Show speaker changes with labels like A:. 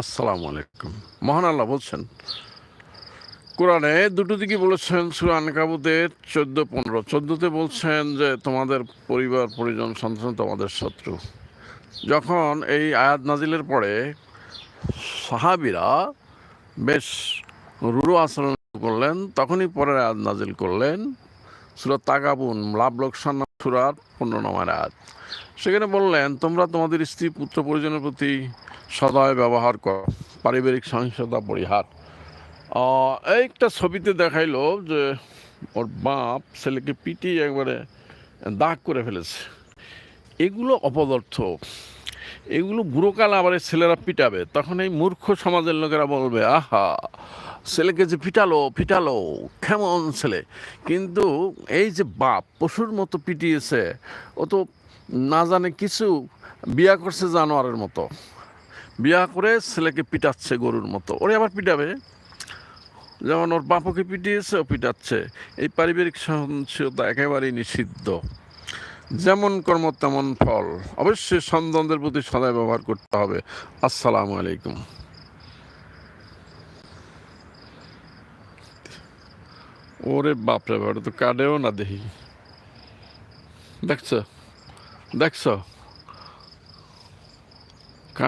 A: আসসালামু আলাইকুম। মহান আল্লাহ বলছেন, কোরআনে দুটো দিকে বলেছেন সুরান কাবুতের চোদ্দ, পনেরো। চোদ্দোতে বলছেন যে, তোমাদের পরিবার, পরিজন, সন্তান তোমাদের শত্রু। যখন এই আয়াত নাজিলের পরে সাহাবিরা বেশ রুরু আচরণ করলেন, তখনই পরের আয়াত নাজিল করলেন, সুরা তাগাবুন, লাভ, লোকসান সুরার পনেরো নম্বর আয়াত। সেখানে বললেন, তোমরা তোমাদের স্ত্রী, পুত্র, পরিজনের প্রতি সদয় ব্যবহার কর। পারিবারিক সহিংসতা পরিহার। একটা ছবিতে দেখাইলো যে ওর বাপ ছেলেকে পিটিয়ে একবারে দাগ করে ফেলেছে। এগুলো অপদার্থ। এগুলো বুড়োকাল আবার ছেলেরা পিটাবে। তখন এই মূর্খ সমাজের লোকেরা বলবে, আহা, ছেলেকে যে পিটালো পিটালো, কেমন ছেলে? কিন্তু এই যে বাপ পশুর মতো পিটিয়েছে, ও তো না জানে কিছু, বিয়া করছে জানোয়ারের মতো। বিয়া করে ছেলেকে পিটাচ্ছে গরুর মতো। ওরে আবার পিটাবে? যেমন ওর বাপকে পিটিয়েছে, ও পিটাচ্ছে। এই পারিবারিক সহনশীলতা একেবারেই নিষিদ্ধ। যেমন কর্ম, তেমন ফল। অবশ্যই সন্তানদের প্রতি সদায় ব্যবহার করতে হবে। আসসালামু আলাইকুম। ওরে বাপরে বাপরে তো কাটেও না দেখি। দেখছ? দেখছ?